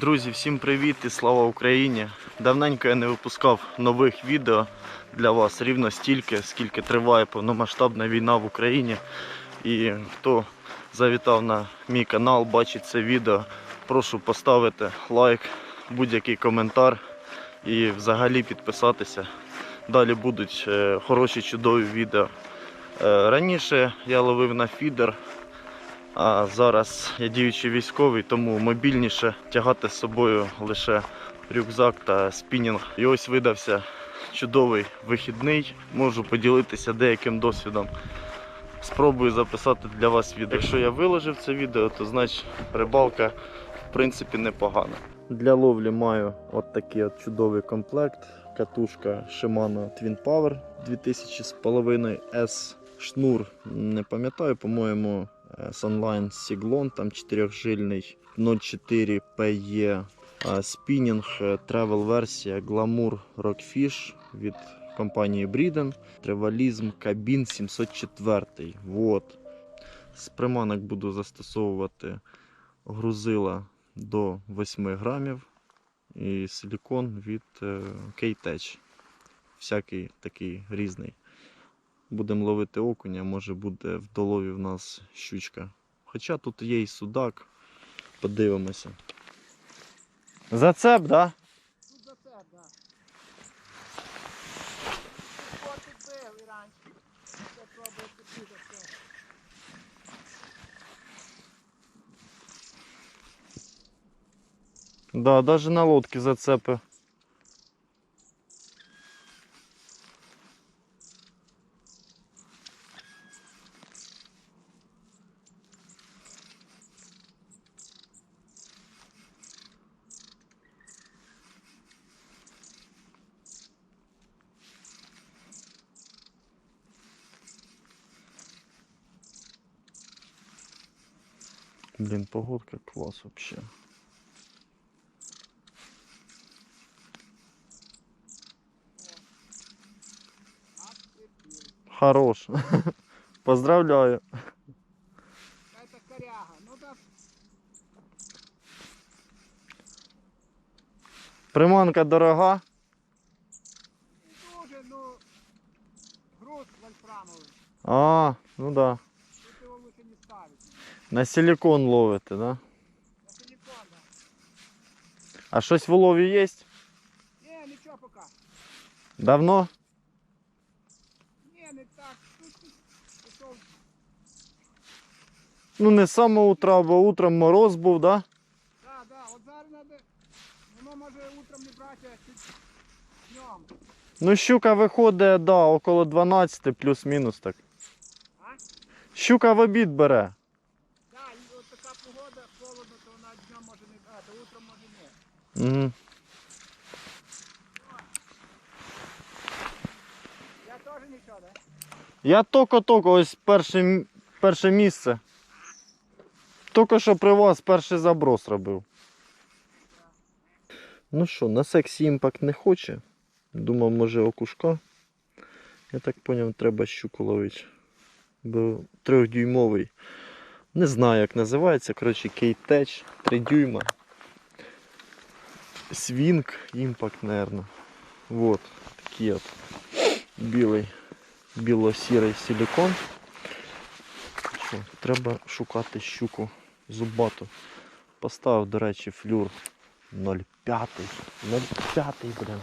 Друзі, всім привіт і слава Україні! Давненько я не випускав нових відео для вас рівно стільки, скільки триває повномасштабна війна в Україні. І хто завітав на мій канал, бачить це відео, прошу поставити лайк, будь-який коментар і взагалі підписатися. Далі будуть е, хороші чудові відео. Е, Раніше я ловив на фідер, а зараз я діючий військовий, тому мобільніше тягати з собою лише рюкзак та спінінг. І ось видався чудовий вихідний. Можу поділитися деяким досвідом. Спробую записати для вас відео. Якщо я виложив це відео, то значить рибалка в принципі непогана. Для ловлі маю от такий от чудовий комплект. Катушка Shimano Twin Power 2000 з половиною S. Шнур не пам'ятаю, по-моєму, Sunline Siglon, там 4жильний 04 PE спінінг, тревел версія Glamour Rockfish від компанії Briden. Тревалізм Кабін 704. Вот. З приманок буду застосовувати грузила до 8 грамів і силікон від е, K-Tech. Всякий такий різний. Будемо ловити окуня, може буде в долові в нас щучка. Хоча тут є і судак. Подивимося. Зацеп, це, да. Котик бив і. Це пробує тобі за. Да, даже на лодці зацепи. Блин, погодка класс вообще. Хорош. Поздравляю. Це коряга. Ну да, Приманка дорога. дуже, ну, груз вольфрамовий. А, ну да. Тут його лучше не ставити. На силикон ловите, да? На силикон, да. А щось в улові є? Ні, нічого поки. Давно? Ні, не так. Ну не з самого утра, бо утром мороз був, да? Да, да, от зараз треба, воно може утром не брати, а днем. Ну щука виходить, да, около 12 плюс-мінус так. А? Щука в обід бере. Да, і от така погода, холодно, то вона днем може не брати, а утром може ні. Угу. Я теж нічого, да? Я токо-токо, ось перше, перше місце. Тільки що при вас перший заброс робив. Ну що, на сексі імпакт не хоче. Думав, може окушка. Я так зрозумів, треба щуку ловити. Бо трьохдюймовий. Не знаю, як називається. Коротше, кейтеч, 3 дюйма. Свінг, імпакт, мабуть. Вот, такий от білий біло-сірий силікон. Що, треба шукати щуку зубату. Поставив, до речі, флюр 0,5. 0,5, блин.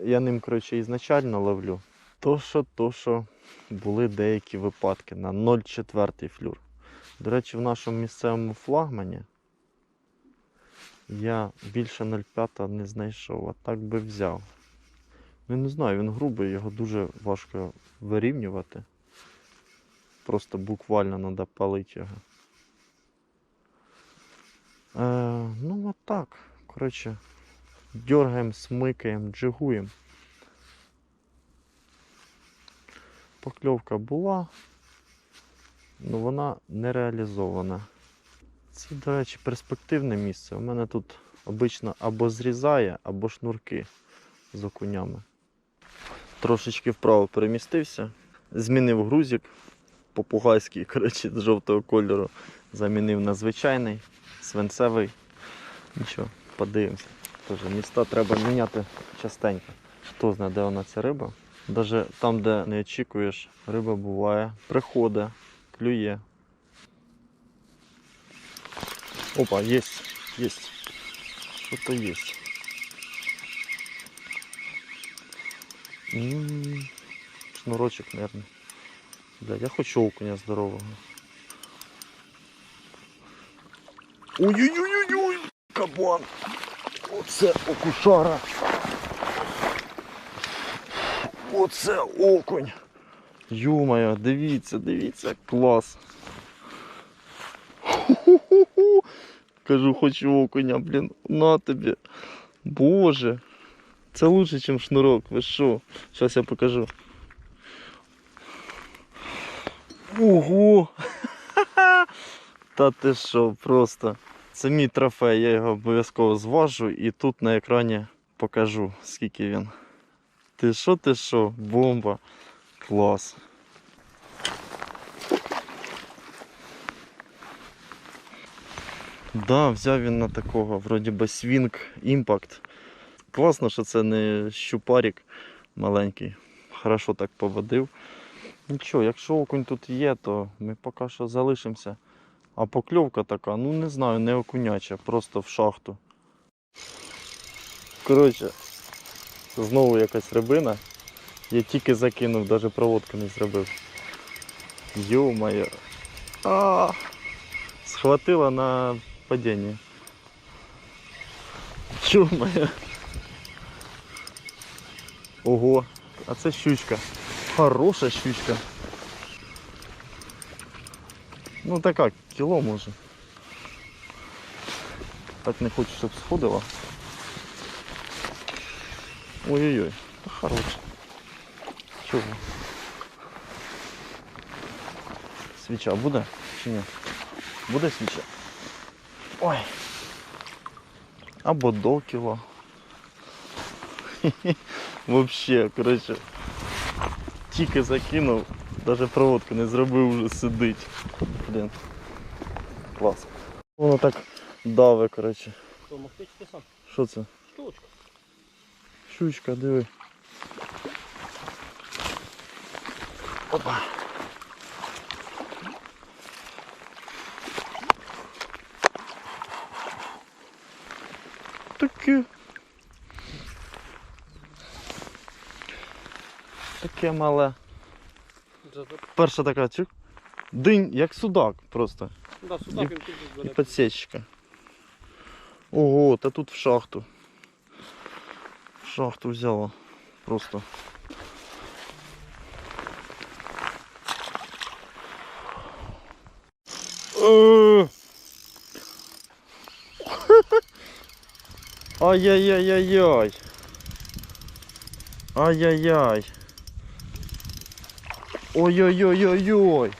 Я ним, коротше, ізначально ловлю. То що, то що були деякі випадки на 0,4 флюр. До речі, в нашому місцевому флагмані я більше 0,5 не знайшов, а так би взяв. Ну, не знаю, він грубий, його дуже важко вирівнювати. Просто буквально треба палити його. Е, ну, от так. Коротше, дергаємо, смикаємо, джигуємо. Покльовка була, але вона не реалізована. Це, до речі, перспективне місце. У мене тут обично або зрізає, або шнурки з окунями. Трошечки вправо перемістився, змінив грузик попугайський, коротше, з жовтого кольору. Замінив на звичайний, свинцевий. Нічого, подивимося. Тож міста треба міняти частенько. Хто знає, де вона ця риба. Навіть там, де не очікуєш, риба буває, приходить, клює. Опа, есть, есть. Что-то есть. М, Шнурочек, наверное. Бля, я хочу окуня здорового. Ой-ой-ой-ой! Кабан! Оце окушара! Оце окунь! Ю-моє, дивіться, дивіться, клас! Кажу, хочу окуня, блін, на тобі. Боже. Це лучше, ніж шнурок. Ви що? Зараз я покажу. Ого! Та ти що, просто. Це мій трофей, я його обов'язково зважу і тут на екрані покажу, скільки він. Ти що, ти що? Бомба. Клас. Да, взяв він на такого, вроді би свінг імпакт. Класно, що це не щупарик маленький. Хорошо так поводив. Нічого, якщо окунь тут є, то ми поки що залишимося. А покльовка така, ну не знаю, не окуняча, просто в шахту. Коротше, знову якась рибина. Я тільки закинув, навіть проводку не зробив. Йо-моє. Схватила на падіння. Йо-моє. Ого, а це щучка. Хороша щучка. Ну така, кіло може. Так не хочу, щоб сходила. Ой-ой-ой, та хороша. Чого? Свіча буде чи ні? Буде свіча? Ой. Або до кіло. Вообще, коротше. Тільки закинув, навіть проводку не зробив, вже сидить. Блін. Клас. Воно так даве, коротше. Що це? Штучка. Щучка, диви. Опа. Таке. Таке мале. Перша така чук. Динь, як судак просто. Да, І- він тут І збере. подсечка. Ого, та тут в шахту. В шахту взяла. Просто. Е. Ай-яй-яй-яй-яй. Ай-яй-яй. Ой-ой-ой-ой-ой.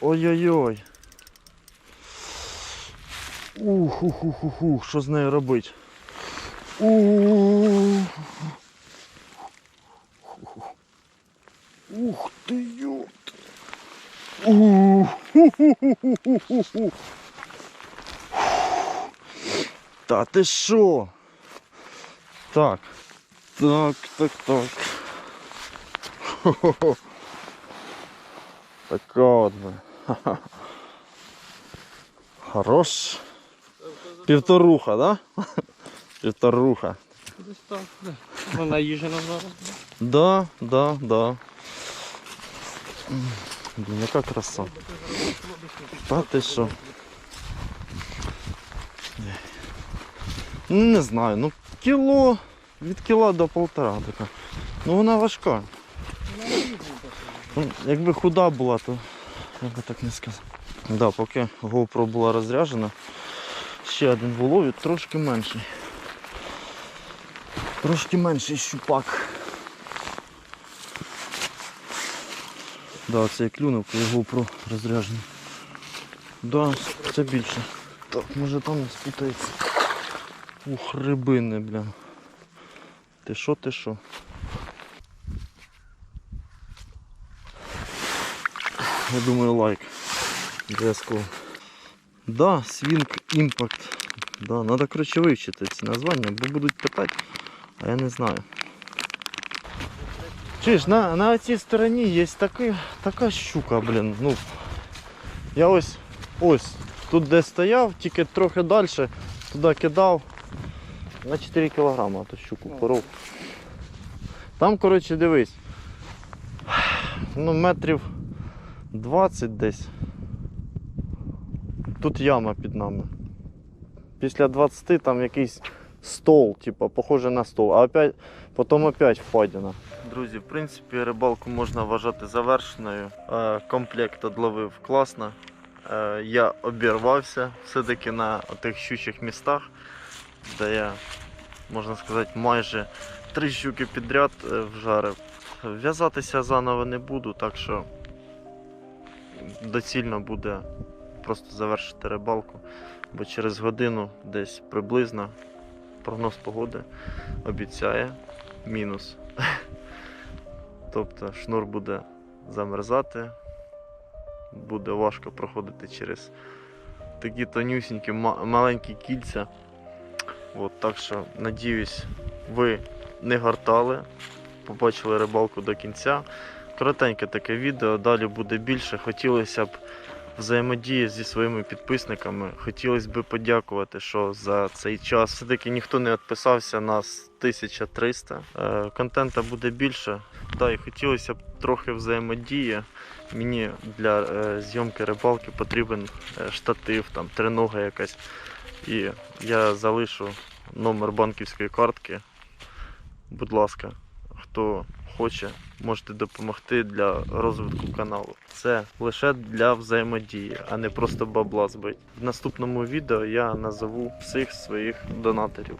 Ой-ой-ой. Ух, ух, ух, ух, ух, що з нею робить? Ух. Ух ти ёпт. Ух. Ху-ху-ху-ху-ху-ху. Та ти що? Так. Так, так, так. Хо-хо-хо. Така от би. Ха-ха. Хорош. Півторуха, да? Півторуха. Десь так, да. Вона їжена зараз. Да, да, да. М, Блін, яка краса. Та ти що? Ну не знаю, ну кіло, від кіла до полтора така. Ну вона важка. Ну, Якби худа була, то я би так не сказав. Да, поки GoPro була розряджена, ще один вулові, трошки менший. Трошки менший щупак. Да, це я клюнув, коли GoPro розряджений. Да, це більше. Так, може там не спутається. Ух, рибини, бля. Ти що, ти що? Я думаю лайк. Обов'язково. Да, Swing Impact. Да, надо короче вивчити ці названня, бо будуть питати, а я не знаю. Чуєш, на, на цій стороні є таки, така щука, блін. Ну, я ось ось тут де стояв, тільки трохи далі, туди кидав. На 4 кілограма ту щуку поров. Там, коротше, дивись. Ну, метрів 20 десь. Тут яма під нами. Після 20 там якийсь стол, типу, похоже на стол, а опять, потім опять впадіна. Друзі, в принципі, рибалку можна вважати завершеною. Е, Комплект одловив класно. Е, Я обірвався все-таки на тих щучих містах, де я, можна сказати, майже три щуки підряд е, вжарив. В'язатися заново не буду, так що доцільно буде просто завершити рибалку, бо через годину десь приблизно прогноз погоди обіцяє мінус. Тобто шнур буде замерзати, буде важко проходити через такі тонюсінькі маленькі кільця. От, так що надіюсь, ви не гортали, побачили рибалку до кінця. Коротеньке таке відео, далі буде більше. Хотілося б взаємодії зі своїми підписниками. Хотілося б подякувати, що за цей час все-таки ніхто не відписався, нас 1300. Е, контента буде більше. Да, і хотілося б трохи взаємодії. Мені для е, зйомки рибалки потрібен е, штатив, там, тренога якась. І я залишу номер банківської картки. Будь ласка, хто хоче, можете допомогти для розвитку каналу. Це лише для взаємодії, а не просто бабла збить. В наступному відео я назову всіх своїх донаторів.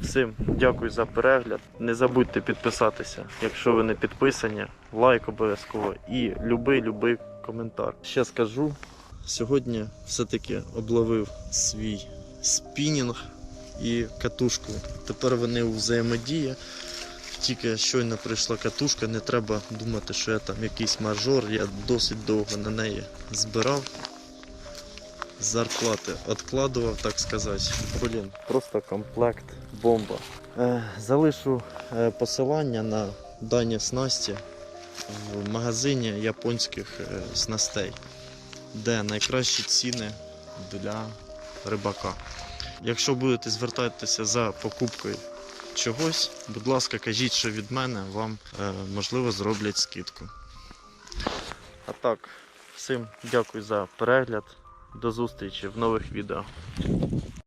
Всім дякую за перегляд. Не забудьте підписатися, якщо ви не підписані, лайк обов'язково і любий-любий коментар. Ще скажу, сьогодні все-таки обловив свій спінінг і катушку. Тепер вони у взаємодії. Тільки щойно прийшла катушка, не треба думати, що я там якийсь мажор, я досить довго на неї збирав. Зарплати откладував, так сказати. Блін, просто комплект, бомба. Е, залишу е, посилання на дані снасті в магазині японських е, снастей, де найкращі ціни для рибака. Якщо будете звертатися за покупкою чогось, будь ласка, кажіть, що від мене вам е, можливо зроблять скидку. А так, всім дякую за перегляд. До зустрічі в нових відео.